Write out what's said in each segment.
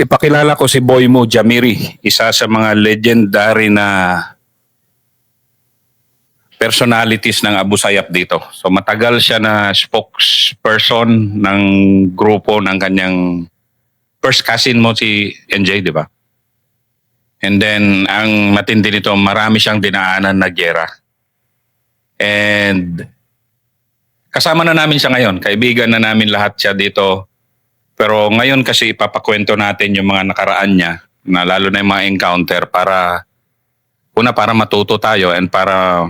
Ipakilala ko si Boymo Jamiri, isa sa mga legendary na personalities ng Abu Sayyaf dito. So matagal siya na spokesperson ng grupo ng kanyang first cousin mo si NJ, di ba? And then, ang matindi nito, marami siyang dinaanan na gera. And kasama na namin siya ngayon. Kaibigan na namin lahat siya dito. Pero ngayon kasi ipapakwento natin yung mga nakaraan niya, na lalo na yung mga encounter para, una para matuto tayo and para,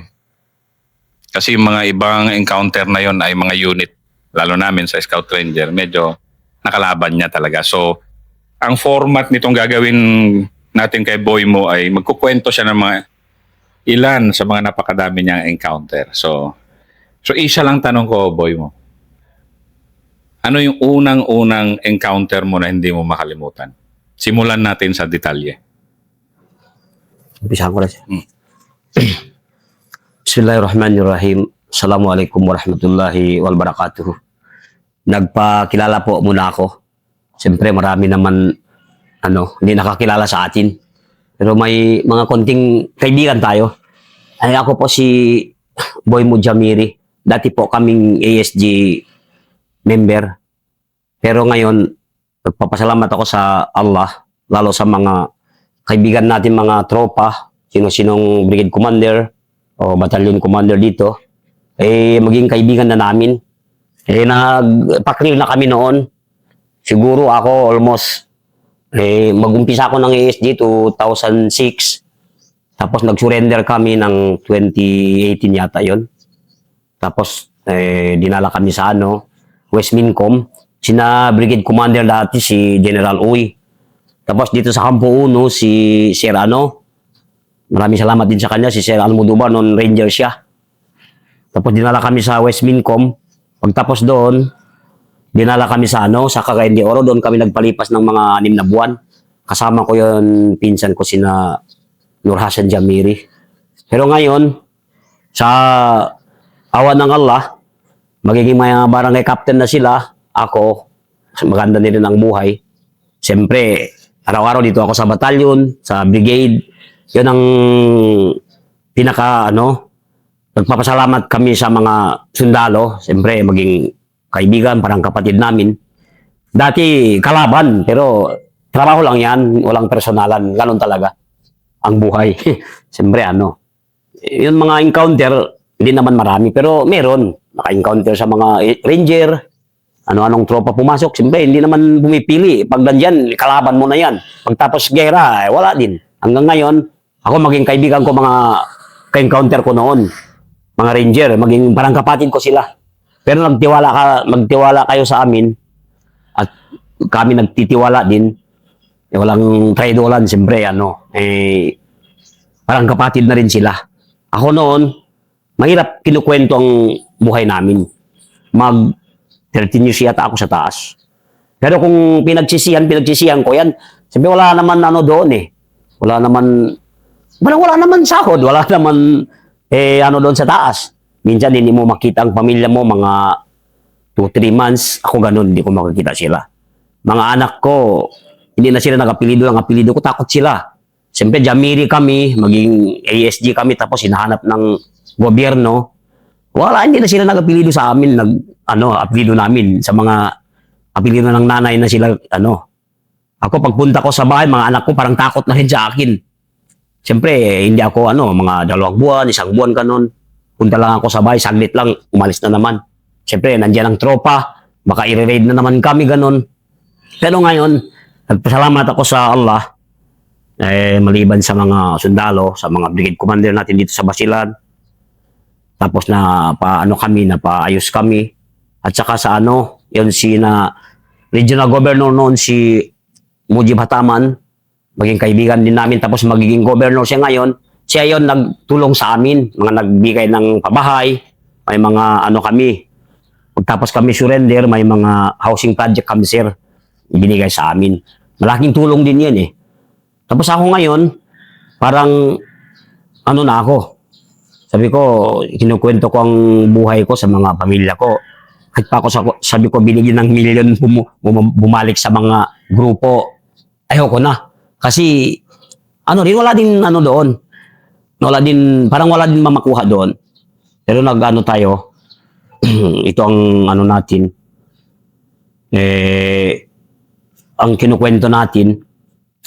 kasi yung mga ibang encounter na yon ay mga unit, lalo namin sa Scout Ranger, medyo nakalaban niya talaga. So, ang format nitong gagawin natin kay Boy mo ay magkukwento siya ng mga ilan sa mga napakadami niyang encounter. So, so isa lang tanong ko, Boy mo. Ano yung unang-unang encounter mo na hindi mo makalimutan? Simulan natin sa detalye. Umpisahan ko na siya. Hmm. Bismillahirrahmanirrahim. Assalamualaikum warahmatullahi wabarakatuh. Nagpakilala po muna ako. Siyempre marami naman ano, hindi nakakilala sa atin. Pero may mga konting kaibigan tayo. Ay ako po si Boy Mujamiri. Dati po kaming ASG member. Pero ngayon, nagpapasalamat ako sa Allah, lalo sa mga kaibigan natin, mga tropa, sino-sinong brigade commander o battalion commander dito, eh maging kaibigan na namin. Eh nagpakrill na kami noon. Siguro ako almost eh magumpisa ako ng ASG 2006. Tapos nag-surrender kami ng 2018 yata yon. Tapos eh dinala kami sa ano, West Mincom. Sina brigade commander dati si General Uy. Tapos dito sa Campo 1 si Sir ano, Maraming salamat din sa kanya, si Sir Almodovar, noon ranger siya. Tapos dinala kami sa West Mincom. Pagtapos doon, dinala kami sa ano, sa Cagayan de Oro. Doon kami nagpalipas ng mga anim na buwan. Kasama ko yon pinsan ko sina Nur Hassan Jamiri. Pero ngayon, sa awa ng Allah, magiging mga barangay captain na sila. Ako, maganda din ang buhay. Siyempre, araw-araw dito ako sa batalyon, sa brigade, yun ang pinaka ano nagpapasalamat kami sa mga sundalo. Siyempre maging kaibigan parang kapatid namin. Dati kalaban pero trabaho lang yan. Walang personalan. Ganun talaga ang buhay. Siyempre ano yun mga encounter hindi naman marami pero meron. Naka-encounter sa mga ranger ano-anong tropa pumasok siyempre hindi naman bumipili pag nandyan kalaban mo na yan pagtapos gera eh, wala din hanggang ngayon ako maging kaibigan ko mga ka-encounter ko noon. Mga ranger, maging parang kapatid ko sila. Pero nagtiwala ka, magtiwala kayo sa amin at kami nagtitiwala din. Eh, walang traidoran, siyempre, ano, eh, parang kapatid na rin sila. Ako noon, mahirap kinukwento ang buhay namin. Mag 13 years yata ako sa taas. Pero kung pinagsisihan, pinagsisihan ko yan, sabi wala naman ano doon eh. Wala naman wala, wala naman sahod, wala naman eh, ano doon sa taas. Minsan hindi mo makita ang pamilya mo mga 2-3 months. Ako ganun, hindi ko makikita sila. Mga anak ko, hindi na sila nag-apelido. Ang apelido ko, takot sila. Siyempre, Jamiri kami, maging ASG kami, tapos hinahanap ng gobyerno. Wala, hindi na sila nag-apelido sa amin, nag, ano, apelido namin, sa mga apelido ng nanay na sila, ano. Ako, pagpunta ko sa bahay, mga anak ko parang takot na rin sa akin. Siyempre, eh, hindi ako ano, mga dalawang buwan, isang buwan kanon. Punta lang ako sa bahay, saglit lang, umalis na naman. Siyempre, nandiyan ang tropa, baka i-raid na naman kami ganon. Pero ngayon, nagpasalamat ako sa Allah, eh, maliban sa mga sundalo, sa mga brigade commander natin dito sa Basilan. Tapos na paano kami, na paayos kami. At saka sa ano, yun si na regional governor noon si Mujib Hataman, maging kaibigan din namin tapos magiging governor siya ngayon. Siya yon nagtulong sa amin, mga nagbigay ng pabahay, may mga ano kami. Pagtapos kami surrender, may mga housing project kami sir, binigay sa amin. Malaking tulong din yan eh. Tapos ako ngayon, parang ano na ako. Sabi ko, kinukwento ko ang buhay ko sa mga pamilya ko. Kahit pa ako sa- sabi ko binigyan ng milyon bum- bum- bumalik sa mga grupo ayoko na. Kasi, ano rin, wala din ano doon. Wala din, parang wala din mamakuha doon. Pero nag-ano tayo, ito ang ano natin, eh, ang kinukwento natin,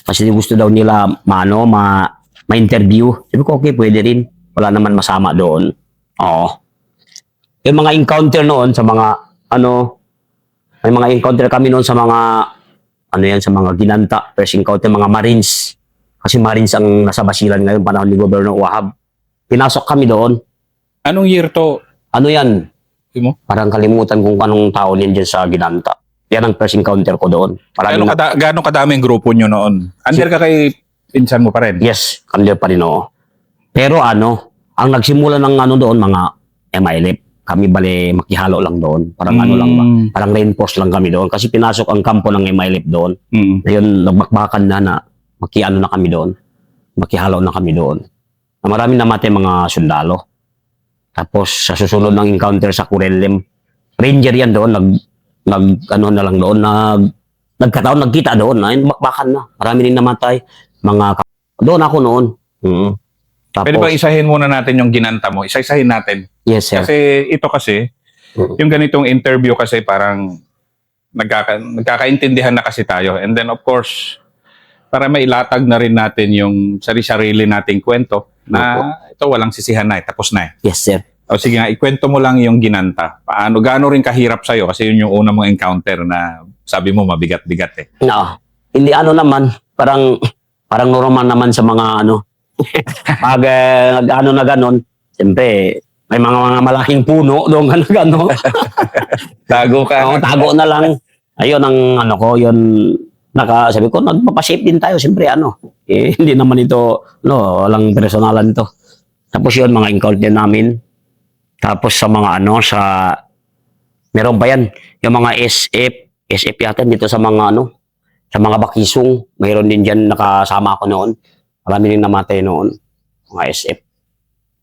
kasi gusto daw nila maano, ma, ma-interview. Sabi ko, okay, pwede rin. Wala naman masama doon. Oo. Yung mga encounter noon sa mga, ano, may mga encounter kami noon sa mga, ano yan, sa mga ginanta, first encounter, mga Marines. Kasi Marines ang nasa basilan ngayon, panahon ni Governor Wahab. Pinasok kami doon. Anong year to? Ano yan? Mo? Parang kalimutan kung anong taon yan dyan sa ginanta. Yan ang first encounter ko doon. Parang Gano'ng kada, gano'ng kadaming grupo nyo noon? Under ka kay pinsan mo pa rin? Yes, kandir pa rin oo. Pero ano, ang nagsimula ng ano doon, mga MILF. Kami bale makihalo lang doon. Parang ano lang ba? Mm. Parang reinforce lang kami doon. Kasi pinasok ang kampo ng MILF doon. Mm. Ngayon, nagbakbakan na na makiano na kami doon. Makihalo na kami doon. Na Marami namatay mga sundalo. Tapos sa susunod ng encounter sa Kurelem, ranger yan doon, nag, nag ano na lang doon, nag, nagkataon, nagkita doon, ay bakbakan na. Marami din namatay. Mga, doon ako noon. Mm. Tapos, Pwede ba isahin muna natin yung ginanta mo? Isa-isahin natin. yes sir. Kasi ito kasi, Mm. yung ganitong interview kasi parang nagkaka, nagkakaintindihan na kasi tayo. And then of course, para mailatag na rin natin yung sarili-sarili nating kwento na ito walang sisihan na eh, tapos na eh. Yes sir. O sige nga, ikwento mo lang yung ginanta. Paano, gaano rin kahirap sa'yo? Kasi yun yung una mong encounter na sabi mo mabigat-bigat eh. No. Hindi ano naman, parang parang normal naman sa mga ano. Pag eh, nag-ano na ganon, siyempre, may mga mga malaking puno doon ka na gano. Tago Oo, tago na lang. Ayun ang ano ko, yun naka sabi ko nagpapa-shape din tayo siyempre ano. Eh, hindi naman ito no, walang personalan to. Tapos yun mga encounter namin. Tapos sa mga ano sa meron pa yan yung mga SF SF yata dito sa mga ano sa mga bakisong mayroon din diyan nakasama ako noon. Marami din namatay noon mga SF.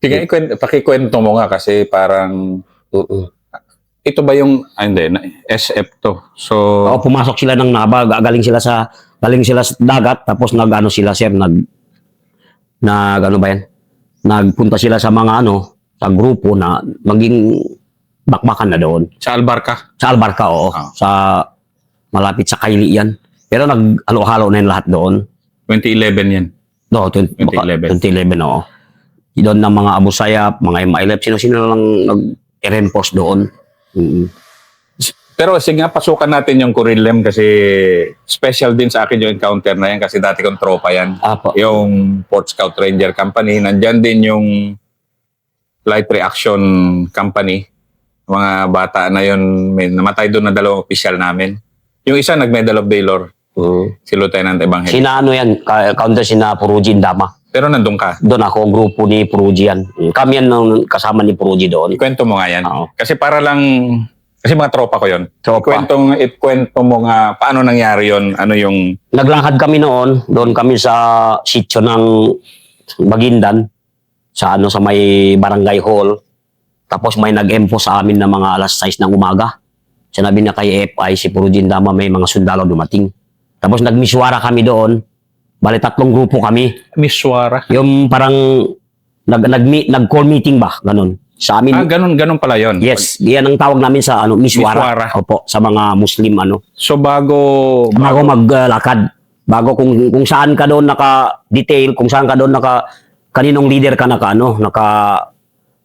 Sige, ikwento, pakikwento mo nga kasi parang ito ba yung, ah, hindi, na- SF to. So, Oo, pumasok sila ng Naba, galing sila sa galing sila sa dagat tapos nag-ano sila sir, nag nag ano ba yan? Nagpunta sila sa mga ano, sa grupo na maging bakbakan na doon. sa Albarca. Sa Albarca, oo. Ah. Sa malapit sa Kaili yan. Pero nag-halo-halo na yung lahat doon. 2011 yan. No, 20, 2011. 2011, oo. Doon ng mga Abu Sayyaf, mga MILF, sino-sino lang nag-reinforce doon. Mm. Pero sige nga, pasukan natin yung Kurilem kasi special din sa akin yung encounter na yan kasi dati kong tropa yan. Apo. Yung Port Scout Ranger Company, nandyan din yung Light Reaction Company. Mga bata na yun, may namatay doon na dalawang official namin. Yung isa nag-Medal of Valor, Mm. si Lieutenant Evangelio. Sina ano yan, ka- counter sina Puruji Dama. Pero nandun ka. Doon ako, grupo ni Puruji yan. Kami yan nung kasama ni Puruji doon. Ikwento mo nga yan. Oo. Kasi para lang, kasi mga tropa ko yon. Tropa. Ikwento, ikwento mo nga paano nangyari yon ano yung Naglakad kami noon, doon kami sa sityo ng Bagindan, sa ano sa may barangay hall. Tapos may nag-empo sa amin na mga alas 6 ng umaga. Sinabi na kay FI, si Purujin Dama, may mga sundalo dumating. Tapos nagmiswara kami doon. Bali, tatlong grupo kami. miswara? Yung parang nag, nag, nag-call meeting ba? Ganun. Sa amin, Ah, ganun, ganun pala yon. yes, yan ang tawag namin sa ano, miswara. Miswara. Opo, sa mga Muslim ano. So bago, bago maglakad, bago kung kung saan ka doon naka-detail, kung saan ka doon naka kaninong leader ka naka ano, naka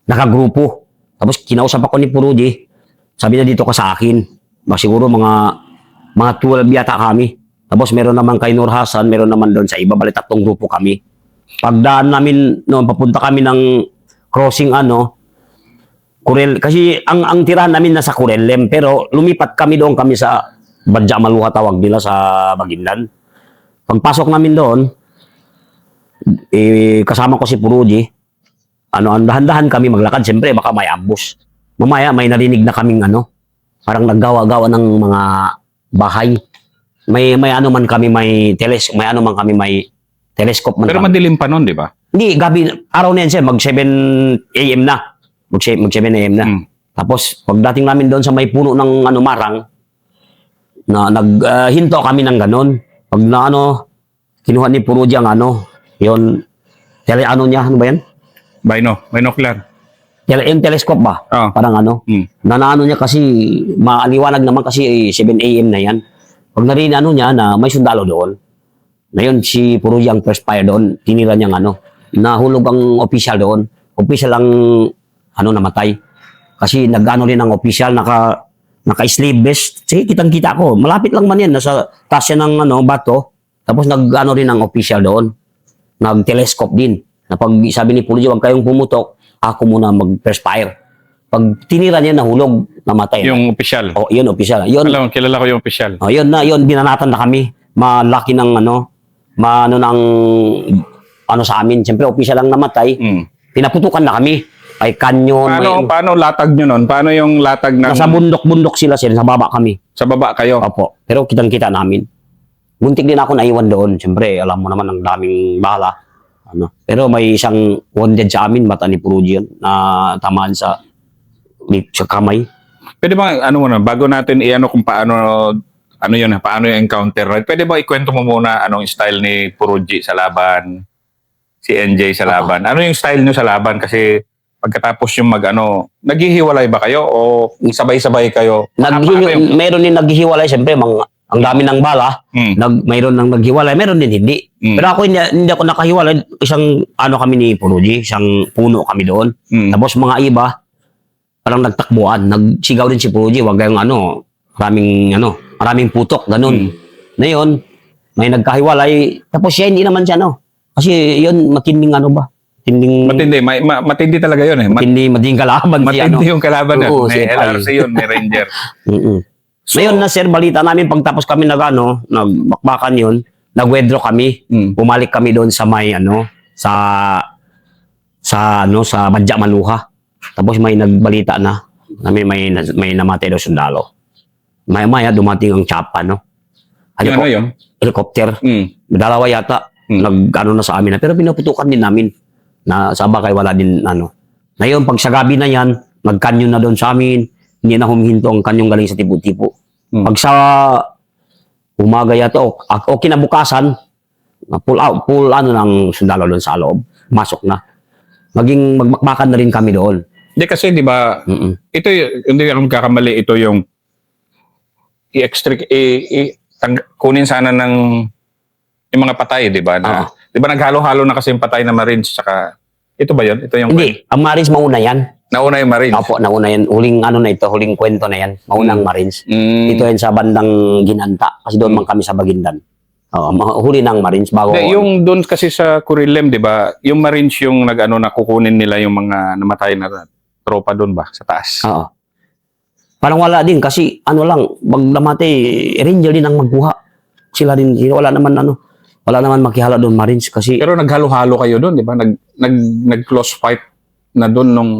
nakagrupo. Tapos kinausap ako ni Puruji, sabi niya dito ka sa akin. Siguro mga mga 12 yata kami. Tapos meron naman kay Nur Hasan, meron naman doon sa iba, bali tatlong grupo kami. Pagdaan namin noon papunta kami ng crossing ano, Kurel kasi ang ang tirahan namin nasa Kurellem pero lumipat kami doon kami sa Badja Maluha tawag nila sa Bagindan. Pagpasok namin doon, eh, kasama ko si Puruji. Ano, dahan-dahan kami maglakad. Siyempre, baka may ambus. Mamaya, may narinig na kaming ano, parang naggawa-gawa ng mga bahay. May, may ano man kami, may teles, may ano man kami, may telescope man pero kami. madilim pa noon, di ba? Hindi, gabi, araw na yan sir, mag 7 a.m. na. Mag 7 mag 7 a.m. na. Mm. Tapos, pagdating namin doon sa may puno ng ano, marang, na naghinto kami ng ganon. Pag na ano, kinuha ni Puruji ang ano, yun, tele ano niya, ano ba yan? Bino, binocular. Tele, yung telescope ba? Oh. Parang ano, Hmm. Nanano niya kasi, maaliwanag naman kasi eh, 7 a.m. na yan. Pag narin ano niya na may sundalo doon, ngayon si Puruji ang first fire doon, tinira niyang ano, nahulog ang official doon. Official ang ano namatay. Kasi nag-ano rin ang official, naka, naka-slave vest. Sige, kitang-kita ko. Malapit lang man yan. Nasa taas ng ano, bato. Tapos nag-ano rin ang official doon. Nag-telescope din. Na pag sabi ni Puruji, huwag kayong pumutok, ako muna mag-first fire. Pag tinira niya, nahulog, namatay. na. Yung official. Oh, yun, official. Yun, Alam, kilala ko yung official. oh, yun na, yun, binanatan na kami. Malaki ng ano, maano ng, ano sa amin. Siyempre, official lang namatay. Hmm. Pinaputukan na kami. Ay, kanyon. Paano, may, paano latag nyo nun? Paano yung latag ng... nasa bundok-bundok sila sila, sa baba kami. Sa baba kayo? Opo. Pero kitang-kita namin. Muntik din ako naiwan doon. Siyempre, alam mo naman ang daming bala. Ano. Pero may isang wounded sa amin, mata ni Puruji yun, na tamaan sa, sa kamay. Pwede ba, ano muna, bago natin i-ano kung paano, ano yun, paano yung encounter, right? Pwede ba ikwento mo muna anong style ni Puruji sa laban, si NJ sa laban? Ano yung style nyo sa laban? Kasi pagkatapos yung mag, ano, naghihiwalay ba kayo o sabay-sabay kayo? Paano Naghihi- yung- meron din naghihiwalay, siyempre, mga, ang dami ng bala. Hmm, Nag, mayroon nang naghiwalay, meron din hindi. hmm, Pero ako hindi, hindi ako nakahiwalay. Isang ano kami ni Puruji, isang puno kami doon. hmm. Tapos mga iba, parang nagtakbuhan. Nagsigaw din si Puruji, wag kayong ano, maraming ano, maraming putok, ganun. Hmm. Ngayon, may nagkahiwalay. Tapos siya hindi naman siya ano. Kasi yun, matinding ano ba? Matinding, Matindi, may, ma- matindi talaga yun eh. Mat- matindi, matinding kalaban si ano. matindi yung kalaban nun. Oo, May si LRC yun, may Ranger. Mm-mm. So, Ngayon na sir, balita namin pagtapos kami nag ano, nagbakbakan yun, nagwedro kami. hmm. bumalik kami doon sa may ano sa sa ano sa Badya Maluha. Tapos may nagbalita na na may may, may namatay daw sundalo. Maya maya dumating ang chapa no. Ano yun? helicopter. Hmm. Dalawa yata. Hmm. Nag ano na sa amin na pero pinuputukan din namin na sa bagay wala din ano. Ngayon pag sa gabi na yan, nagkanyon na doon sa amin. Hindi na humihinto ang kanyong galing sa tipo-tipo. Hmm. Pag sa umaga yata o, o kinabukasan, na pull out, pull ano ng sundalo doon sa loob. Masok na. Maging magmakbakan na rin kami doon. Hindi kasi, di ba, ito hindi ako kakamali ito yung i-extract i, i- tang- kunin sana ng yung mga patay, di ba? Na, Oo. Di ba naghalo-halo na kasi yung patay na Marines saka ito ba yun? Ito yung Hindi, ang Marines mauna yan. nauna yung Marines. Opo, nauna yan. Huling ano na ito, huling kwento na yan. Maunang Mm. Marines. Mm. Dito yan sa bandang Ginanta. Kasi doon Mm. man kami sa Bagindan. Oo, mga huli ng Marines bago. Hindi, yung doon kasi sa Kurilem, di ba? Yung Marines yung nag-ano na kukunin nila yung mga namatay na tropa doon ba sa taas. Oo. Parang wala din kasi ano lang, pag namatay, Ranger din ang magkuha. Sila din, wala naman ano, wala naman makihala doon Marines kasi Pero naghalo-halo kayo doon, di ba? Nag, nag, nag-close fight na doon nung...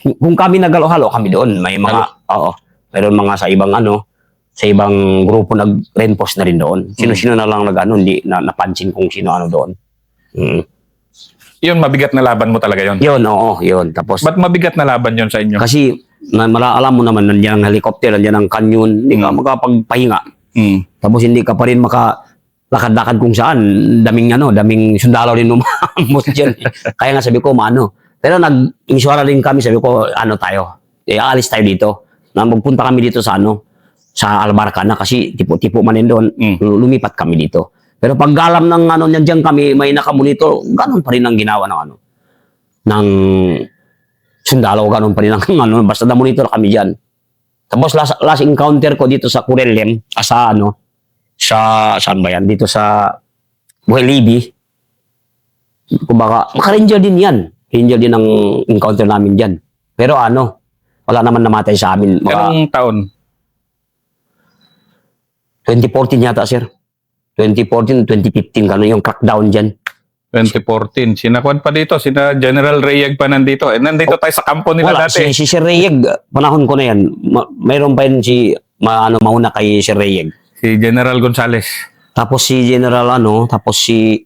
kung kami nagalo-halo kami doon, may mga, oo, mayroon mga sa ibang ano, sa ibang grupo nag-reinforce na rin doon. Sino-sino na lang nag-ano, hindi na napansin kung sino ano doon. Mm. Yun, mabigat na laban mo talaga yun. Yun, oo, yun. Tapos, Ba't mabigat na laban yun sa inyo? kasi, na, mala, alam mo naman, nandiyan ang helicopter, nandiyan ang canyon, hindi ka Mm. makapagpahinga. Mm. Tapos hindi ka pa rin maka lakad-lakad kung saan. Daming ano, daming sundalo rin umamot dyan. Kaya nga sabi ko, maano. Pero nag-insura rin kami, sabi ko, ano tayo, eh, aalis tayo dito. Na magpunta kami dito sa ano, sa Albarcana kasi tipo-tipo man din doon, Mm. lumipat kami dito. Pero pag alam ng ano, nandiyan kami, may nakamonitor, ganun pa rin ang ginawa ng ano, ng sundalo, ganun pa rin ang ano, basta na-monitor kami dyan. Tapos last, last encounter ko dito sa Kurelem, ah, sa ano, sa, saan ba yan? Dito sa Buhay Libby. Kumbaga, maka-ranger din yan. Ranger din ang encounter namin dyan. Pero ano, wala naman namatay sa amin. Mga Anong taon? 2014 yata, sir. 2014, 2015, gano'n yung crackdown dyan. 2014. Sinakuan pa dito. Sina General Reyeg pa nandito. Eh, nandito tayo sa kampo nila Wala, dati. si, si Sir Reyeg, panahon ko na yan. Ma- mayroon pa yun si, ma, ano, mauna kay Sir Reyeg. Si General Gonzales. Tapos si General ano, tapos si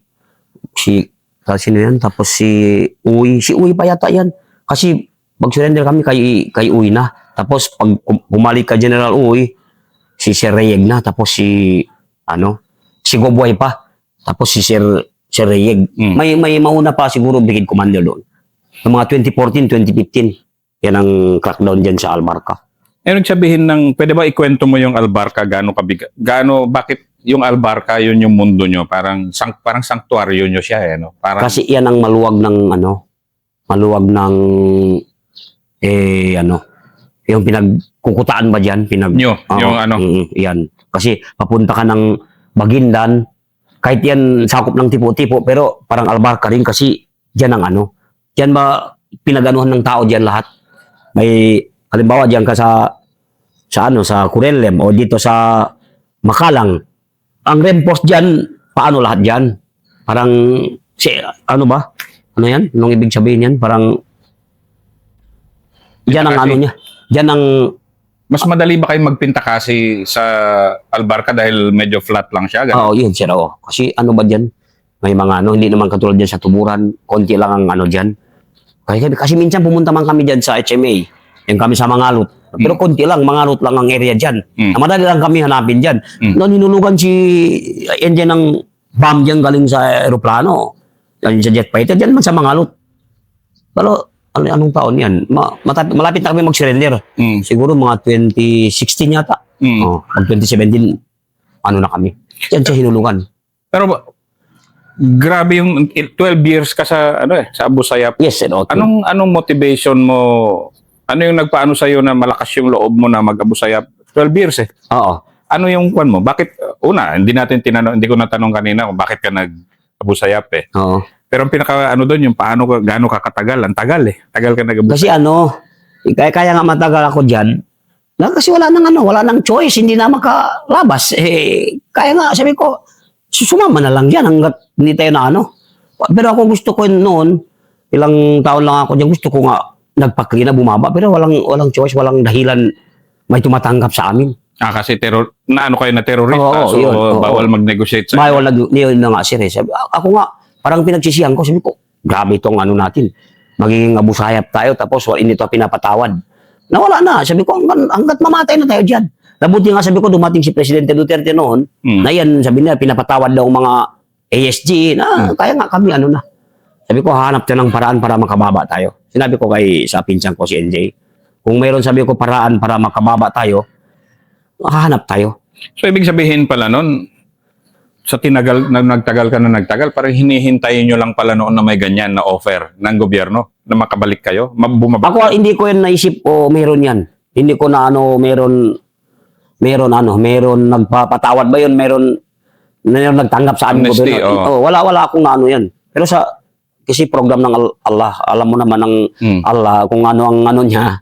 si ah, sino yan? Tapos si Uy, si Uy pa yata yan. Kasi pag surrender kami kay kay Uy na. Tapos pag pum- bumalik ka General Uy, si Sir Reyeg na. Tapos si ano, si Sigobway pa. Tapos si Sir, Sir Reyeg. Mm. May, may mauna pa siguro brigade commander doon. Yung mga 2014, 2015. Yan ang crackdown dyan sa Albarca. Eh, nagsabihin ng, pwede ba ikwento mo yung Albarca, gaano kabigat, gaano, bakit yung Albarca, yun yung mundo nyo, parang, sang, parang sanctuaryo nyo siya, eh, no? Parang, Kasi yan ang maluwag ng ano, maluwag ng eh ano, yung pinagkukutaan ba diyan, pinag nyo, Oo, yung ano, mm, yan. Kasi papunta ka ng Bagindan, kahit yan sakop ng tipo-tipo, pero parang Albarca rin kasi diyan ang ano. Diyan ba pinaganuhan ng tao diyan lahat? May halimbawa diyan ka sa sa ano sa Kurelem o dito sa Makalang. Ang rempos diyan, paano lahat diyan? Parang si ano ba? Ano yan? Anong ibig sabihin yan? Parang diyan ang ano niya. Diyan ang mas madali ba kayo magpinta kasi sa Albarca dahil medyo flat lang siya? Ganun? Oo, yun sir. Oo. Kasi ano ba dyan? May mga ano, hindi naman katulad dyan sa tuburan. Konti lang ang ano dyan. Kasi, kasi minsan pumunta man kami dyan sa HMA. Yung kami sa Mangalot. Pero konti lang, Mangalot lang ang area dyan. Mm. Na madali lang kami hanapin dyan. Mm. No, ninulugan si yan dyan ng bomb dyan galing sa aeroplano. Yan sa jet fighter dyan man sa Mangalot. Pero ano, anong taon yan? Ma, matap- malapit na kami mag-surrender. Mm. Siguro mga 2016 yata. Mm. Oh, pag 2017, ano na kami. Yan sa hinulungan. Pero grabe yung 12 years ka sa ano eh, sa Abu Sayyaf. Yes, and okay. Anong anong motivation mo? Ano yung nagpaano sa iyo na malakas yung loob mo na mag-Abu Sayyaf? 12 years eh. Oo. Ano yung kwan mo? Bakit una, hindi natin tinanong, hindi ko natanong kanina kung bakit ka nag Abu Sayyaf eh. Oo. Pero ang pinaka ano doon yung paano ka gaano ka katagal? Ang tagal eh. Tagal ka nag Kasi ano, kaya, kaya nga matagal ako dyan, na kasi wala nang ano, wala nang choice, hindi na makalabas. Eh, kaya nga, sabi ko, sumama na lang dyan hanggat hindi tayo na ano. Pero ako gusto ko noon, ilang taon lang ako dyan, gusto ko nga nagpaklina, bumaba, pero walang walang choice, walang dahilan may tumatanggap sa amin. Ah, kasi terror, na ano kayo na terorista, Oo, so yun, oo. bawal mag-negotiate sa Bawal nag yun na nga sir. eh. Sabi, ako nga, parang pinagsisihan ko, sabi ko, grabe itong ano natin. Magiging abusayap tayo, tapos hindi ito pinapatawad. Nawala na. Sabi ko, hanggang, hanggat mamatay na tayo dyan. Nabuti nga sabi ko, dumating si Presidente Duterte noon, Mm. na yan, sabi niya, pinapatawad daw mga ASG, na kaya nga kami, ano na. Sabi ko, hanap tayo ng paraan para makababa tayo. Sinabi ko kay sa pinsan ko si NJ, kung mayroon sabi ko paraan para makababa tayo, makahanap tayo. So ibig sabihin pala nun, sa tinagal na nagtagal ka na nagtagal, parang hinihintayin nyo lang pala noon na may ganyan na offer ng gobyerno na makabalik kayo, ma- bumaba. Ako hindi ko yan naisip o meron yan. Hindi ko na ano meron meron ano, meron nagpapatawad ba yun, meron meron nagtanggap sa amin Amnesty, gobyerno. oo. Oh, wala wala akong na ano yan. Pero sa kasi program ng Al- Allah, alam mo naman ng Mm. Allah kung ano ang ano niya.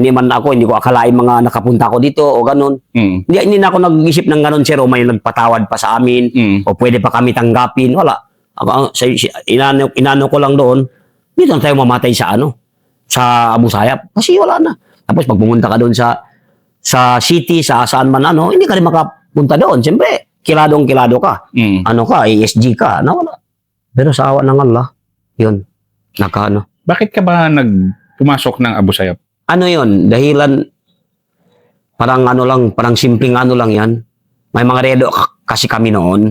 Hindi man ako, hindi ko akalain mga nakapunta ko dito o ganun. Mm. Hindi, hindi na ako nag-isip ng ganun, sir, o may nagpatawad pa sa amin Mm. o pwede pa kami tanggapin. Wala. Ako, sa, inano, inano ko lang doon, dito na tayo mamatay sa ano, sa Abu Sayyaf. Kasi wala na. Tapos pag pumunta ka doon sa sa city, sa saan man ano, hindi ka rin makapunta doon. Siyempre, kiladong kilado ka. Mm. Ano ka, ASG ka. Na wala. Pero sa awa ng Allah, yun. Naka ano. Bakit ka ba nag pumasok ng Abu Sayyaf? Ano yun? Dahilan, parang ano lang, parang simpleng ano lang yan. May mga redo kasi kami noon.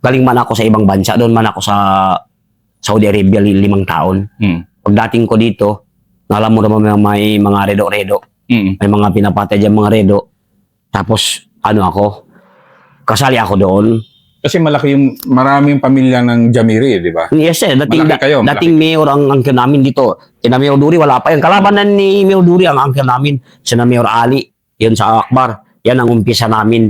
Galing man ako sa ibang bansa. Doon man ako sa Saudi Arabia li- limang taon. Mm. Pagdating ko dito, alam mo naman may, may mga redo-redo. Mm. May mga pinapatay dyan mga redo. Tapos, ano ako, kasali ako doon. Kasi malaki yung maraming pamilya ng Jamiri, di ba? Yes, sir. Dating, Malaki kayo, malaki. dating mayor ang angkin namin dito. Kina Mayor Duri, wala pa yan. Kalabanan ni Mayor Duri ang angkin namin. Sina Mayor Ali. Yan sa Akbar. Yan ang umpisa namin.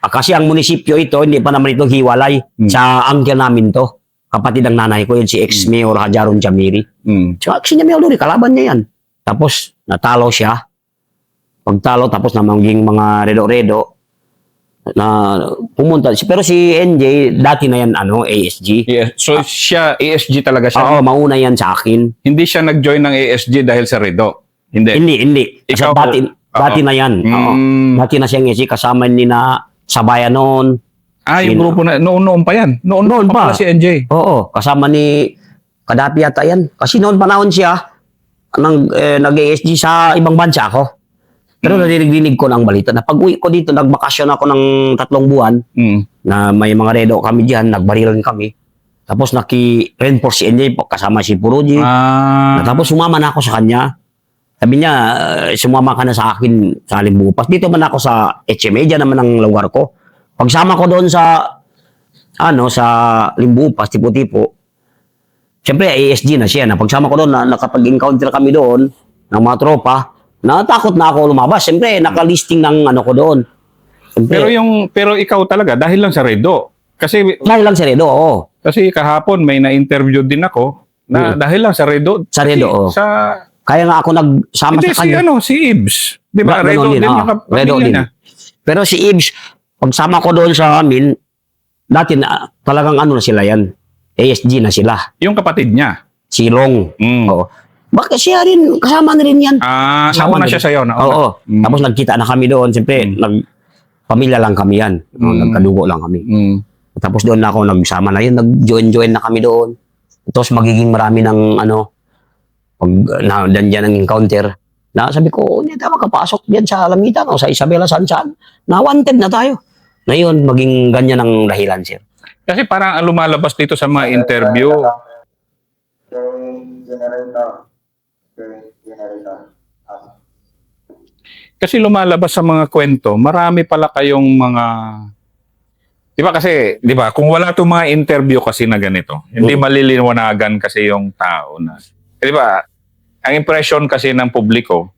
Ah, kasi ang munisipyo ito, hindi pa naman ito hiwalay. Hmm. Sa angkin namin to. Kapatid ng nanay ko yun, si ex-mayor Hajarun Jamiri. Mm. So, si Mayor Duri, kalaban niya yan. Tapos, natalo siya. Pagtalo, tapos na maging mga redo-redo na pumunta. Si- Pero si NJ, dati na yan, ano, ASG. Yeah. So siya, ASG talaga siya. Oo, mauna yan sa akin. Hindi siya nag-join ng ASG dahil sa Redo. Hindi. Hindi, hindi. Kasi Ikaw- dati, Oo. dati na yan. Oo. Mm. Dati na siyang isi, kasama ni na Sabayan noon. Ah, yung Yun. grupo na, noon-noon pa yan. Noon, Noon pa. pala si NJ. Oo, kasama ni Kadapi yata yan. Kasi noon panahon siya, nang, eh, nag-ASG sa ibang bansa ako. Pero narinig ko ng balita na pag uwi ko dito, nagbakasyon ako ng tatlong buwan Mm. na may mga redo kami diyan, nagbarilan kami. Tapos naki-reinforce si NJ kasama si Puruji. Ah. Tapos sumama na ako sa kanya. Sabi niya, "Eh, sumama ka na sa akin sa Limbupas. Dito man ako sa HMA, dyan naman ang lugar ko. Pagsama ko doon sa, ano, sa Limbupas, tipo-tipo, Siyempre, ASG na siya. Na pagsama ko doon, na, nakapag-encounter kami doon ng mga tropa, natakot na ako lumabas. Siyempre, nakalisting ng ano ko doon. Siyempre, Pero yung pero ikaw talaga dahil lang sa Redo. Kasi dahil lang sa Redo, oo. kasi kahapon may na-interview din ako na Mm. dahil lang sa Redo. Sa Redo, oo. Sa Kaya nga ako nagsama hindi, sa si kanya. ano, si Ibs. Di ba? Ga- Redo din, din, yung kap- Redo pamilya din. niya. Pero si Ibs, pagsama ko doon sa amin, dati na, talagang ano na sila yan. ASG na sila. Yung kapatid niya. Si Long. Mm. Oo. Bakit siya rin, kasama na rin yan. Ah, Kasama nauna din. siya sa'yo. Nauna. Oo. Mm. Tapos nagkita na kami doon. Siyempre, Mm. nag, pamilya lang kami yan. Oo, Mm. Nagkadugo lang kami. Mm. Tapos doon na ako nagsama na yun. Nag-join-join na kami doon. Tapos magiging marami ng ano, pag na, dyan ang encounter. Na sabi ko, hindi tayo makapasok dyan sa Alamitan o sa Isabela Sansan. Na wanted na tayo. Ngayon, maging ganyan ang dahilan, sir. Kasi parang ang lumalabas dito sa mga interview, Kay General Kay General kasi lumalabas sa mga kwento, marami pala kayong mga Di ba kasi, di ba, kung wala itong mga interview kasi na ganito, hindi Mm. maliliwanagan kasi yung tao na. Di ba, ang impression kasi ng publiko,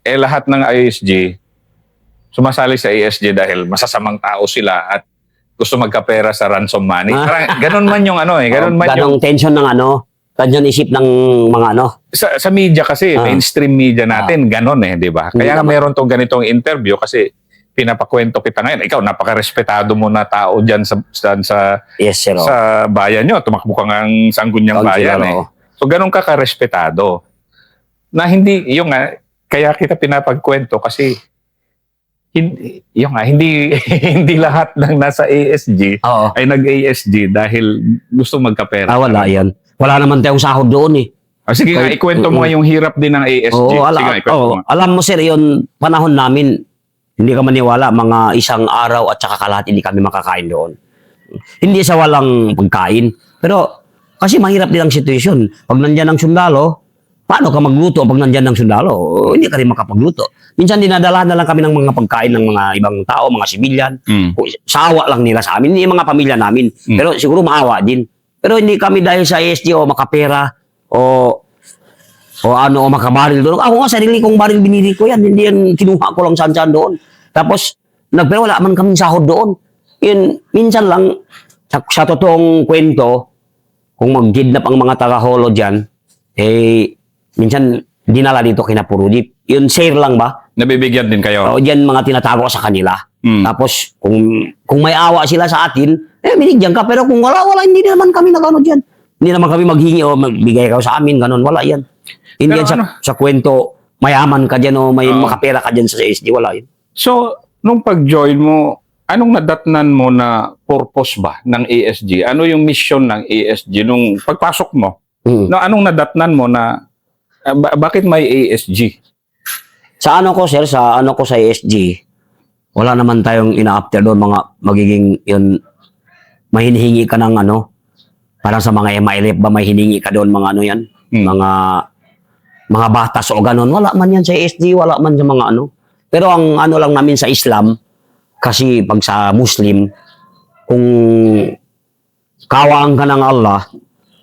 eh lahat ng ISG, sumasali sa ISG dahil masasamang tao sila at gusto magkapera sa ransom money. Ah. Parang ganun man yung ano eh, ganun man yung tension ng ano, ganyan isip ng mga ano. sa, sa media kasi, Ah. mainstream media natin, ganon eh, di ba? Hindi Kaya naman. meron tong ganitong interview kasi pinapakwento kita ngayon. Ikaw, napakarespetado mo na tao dyan sa, sa, sa, Yes, sir. oh. sa bayan nyo. Tumakbo ka ang sanggunyang bayan eh. oh. So, ganun ka karespetado. Na hindi, yung nga, kaya kita pinapagkwento kasi hindi, yung nga, hindi, hindi lahat ng nasa ASG Oo. ay nag-ASG dahil gusto magkapera. Ah, wala yan. Wala naman tayong sahod doon eh. Ah, sige nga, ikwento mo nga yung hirap din ng ASG. Oo, sige nga, ala, ikwento oo. mo. alam mo sir, yun, panahon namin, hindi ka maniwala, mga isang araw at saka kalahati hindi kami makakain doon. Hindi sa walang pagkain. Pero, kasi mahirap din ang sitwasyon. Pag nandyan ang sundalo, paano ka magluto pag nandyan ang sundalo? Hindi ka rin makapagluto. Minsan dinadala na lang kami ng mga pagkain ng mga ibang tao, mga sibilyan. Mm. Kung Sa awa lang nila sa amin, yung mga pamilya namin. Mm. Pero siguro maawa din. Pero hindi kami dahil sa ESG o makapera o o ano o makabaril doon. Ako nga sarili kong baril binili ko yan. Hindi yan kinuha ko lang saan saan doon. Tapos nagpero wala man kaming sahod doon. Yun, minsan lang sa, sa totoong kwento, kung mag-kidnap ang mga taga-holo dyan, eh, minsan dinala dito kina Purudip. Yun, share lang ba? Nabibigyan din kayo. O dyan mga tinatago sa kanila. Mm. Tapos, kung kung may awa sila sa atin, eh, binigyan ka. Pero kung wala, wala, hindi naman kami nagano dyan. Hindi naman kami maghingi o magbigay ka sa amin, ganun. Wala yan. Hindi Pero yan sa, ano? sa kwento, mayaman ka dyan o may Oo. makapera ka dyan sa SG. Wala yan. So, nung pag-join mo, anong nadatnan mo na purpose ba ng ASG? Ano yung mission ng ASG nung pagpasok mo? Mm. No, anong nadatnan mo na ah, ba- bakit may ASG? Sa ano ko, sir, sa ano ko sa SG, wala naman tayong ina-after doon, mga magiging yun, mahinihingi ka ng ano, parang sa mga MILF ba, may hiningi ka doon, mga ano yan, Mm. mga mga batas o ganun. Wala man yan sa SG, wala man sa mga ano. Pero ang ano lang namin sa Islam, kasi pag sa Muslim, kung kawaan ka ng Allah,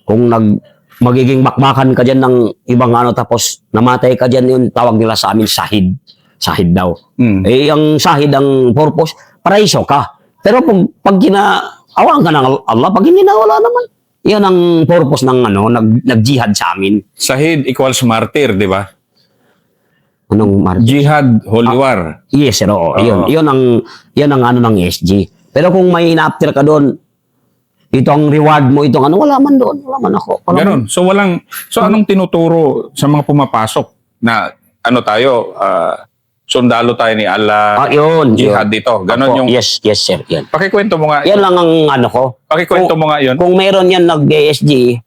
kung nag magiging bakbakan ka dyan ng ibang ano tapos namatay ka dyan yung tawag nila sa amin sahid. Sahid daw. Mm. Eh, ang sahid, ang purpose, paraiso ka. Pero pag, pag ginaawan ka ng Allah, pag hindi na, wala naman. Yan ang purpose ng ano, nag, nag-jihad sa amin. Sahid equals martyr, di ba? Anong mar- Jihad, holy war. Yes, sir. Oo. Oo. Yun, yun ang, yun ang ano ng SG. Pero kung may ina-after ka doon, ito ang reward mo, itong ano, wala man doon. Wala man ako. Wala man. Ganon. So, walang, so anong tinuturo sa mga pumapasok na ano tayo, ah, sundalo tayo ni Allah, Ah, yun. jihad yun. dito. Ganon yung, Yes, yes, sir. Yan. pakikwento mo nga, Yan lang ang ano ko. pakikwento mo nga yun. Kung meron yan nag-ASG,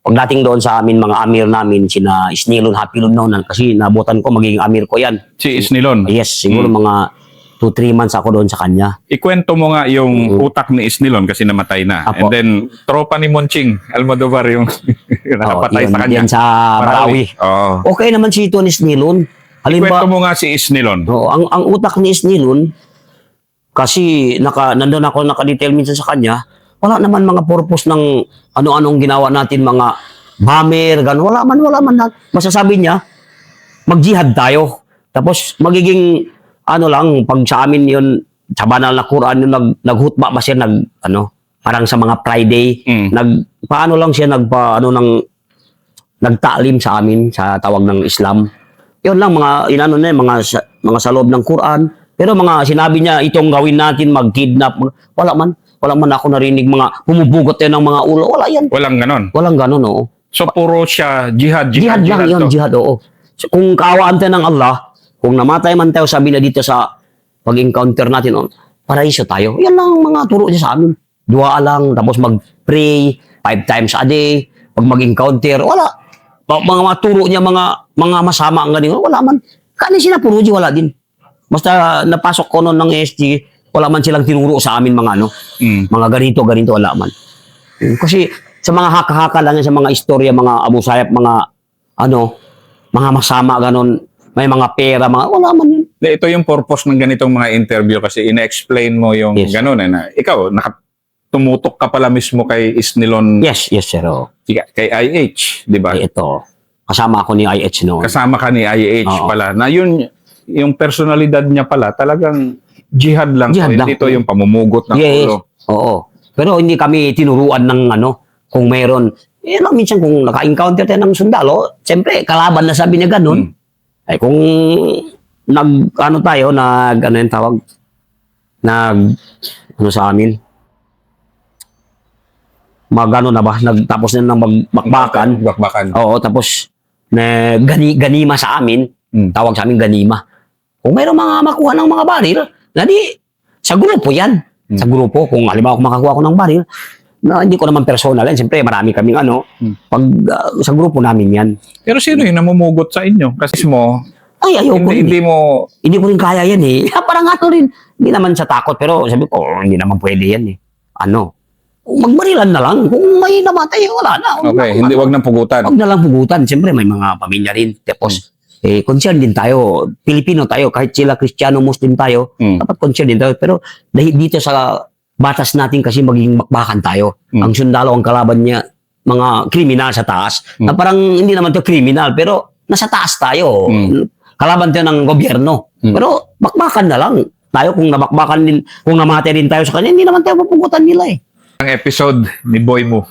pagdating doon sa amin, mga amir namin, sina Isnilon, Hapilon noon, kasi nabutan ko, magiging amir ko yan. Si Isnilon. Yes, siguro mga 2-3 months ako doon sa kanya. Ikwento mo nga yung Mm. utak ni Isnilon kasi namatay na. Apo. And then, tropa ni Monching Almodovar yung, yung nakapatay sa yun, kanya. yan sa Marawi. Oo. Okay naman si Tony Isnilon. Ikwento Halimbawa, mo nga si Isnilon. Oo, ang ang utak ni Isnilon kasi naka nandoon ako naka-detail minsan sa kanya, wala naman mga purpose ng ano-anong ginawa natin mga bomber, gan wala man wala man na- masasabi niya mag-jihad tayo. Tapos magiging ano lang pag sa amin 'yon sa banal na Quran yung nag naghutba ba siya nag ano parang sa mga Friday Mm. nag paano lang siya nagpa ano ng nagtaalim sa amin sa tawag ng Islam. Yun lang mga inano na mga sa, mga sa loob ng Quran. Pero mga sinabi niya itong gawin natin mag-kidnap, mag- wala man. Wala man ako narinig mga humubugot yan ng mga ulo. Wala yan. Walang ganon. Walang ganun, oo. So, puro siya jihad, Jihad, jihad, lang yun, to. jihad, oo. So, kung kaawaan tayo ng Allah, kung namatay man tayo, sabi na dito sa pag-encounter natin, oh, paraiso tayo. Yan lang ang mga turo niya sa amin. Dua lang, tapos mag-pray five times a day, pag mag-encounter, wala. Mga, mga turo niya, mga mga masama ang galing, wala man. Kanin sila puro di, wala din. Basta napasok ko noon ng SG, wala man silang tinuro sa amin mga ano, Mm. mga ganito, ganito, wala man. Mm, Kasi sa mga haka-haka lang yan, sa mga istorya, mga Abu Sayyaf, mga ano, mga masama, ganon, may mga pera, mga, wala man yun. Na Ito yung purpose ng ganitong mga interview kasi ina-explain mo yung Yes. ganon eh, na ikaw, naka, tumutok ka pala mismo kay Isnilon, Yes, yes, sir. Oh. kay IH, di ba? Ito, kasama ako ni IH noon. Kasama ka ni IH Oo. pala. Na yun, yung personalidad niya pala, talagang jihad lang. Jihad to. lang. Hindi to yung pamumugot ng yes, ulo. oo. Pero hindi kami tinuruan ng ano, kung mayroon. Eh, lang minsan kung naka-encounter tayo ng sundalo, siyempre, kalaban na sabi niya ganun. Hmm. Ay kung nag ano tayo nag ano yung tawag nag ano sa amin mag ano na ba nagtapos na ng magbakbakan Bakbakan. oo tapos na gani, ganima sa amin Mm. tawag sa amin ganima kung mayroong mga makuha ng mga baril na di sa grupo yan Mm. sa grupo kung halimbawa kung makakuha ko ng baril na hindi ko naman personal yan siyempre marami kaming ano Mm. pag ah, sa grupo namin yan Pero sino yung namumugot sa inyo? Kasi mo, ay ayoko hindi, eh. hindi mo, hindi ko rin kaya yan eh. Parang ano rin, hindi naman sa takot, pero sabi ko, oh, hindi naman pwede yan eh. Ano? Magbarilan na lang. Kung may namatay, wala na. Huwag okay, na, hindi, wag nang pugutan. Huwag na lang pugutan. Siyempre, may mga pamilya rin. Tapos, eh, concern din tayo. Pilipino tayo, kahit sila Kristiyano, Muslim tayo, Mm. dapat concern din tayo. Pero dahil dito sa batas natin kasi maging makbakan tayo. Mm. Ang sundalo, ang kalaban niya, mga kriminal sa taas. Mm. Na parang hindi naman to kriminal, pero nasa taas tayo. Mm. Kalaban tayo ng gobyerno. Mm. Pero bakbakan na lang. Tayo kung nabakbakan din, kung namatay din tayo sa kanya, hindi naman tayo papugutan nila eh. Ang episode ni Boy mo.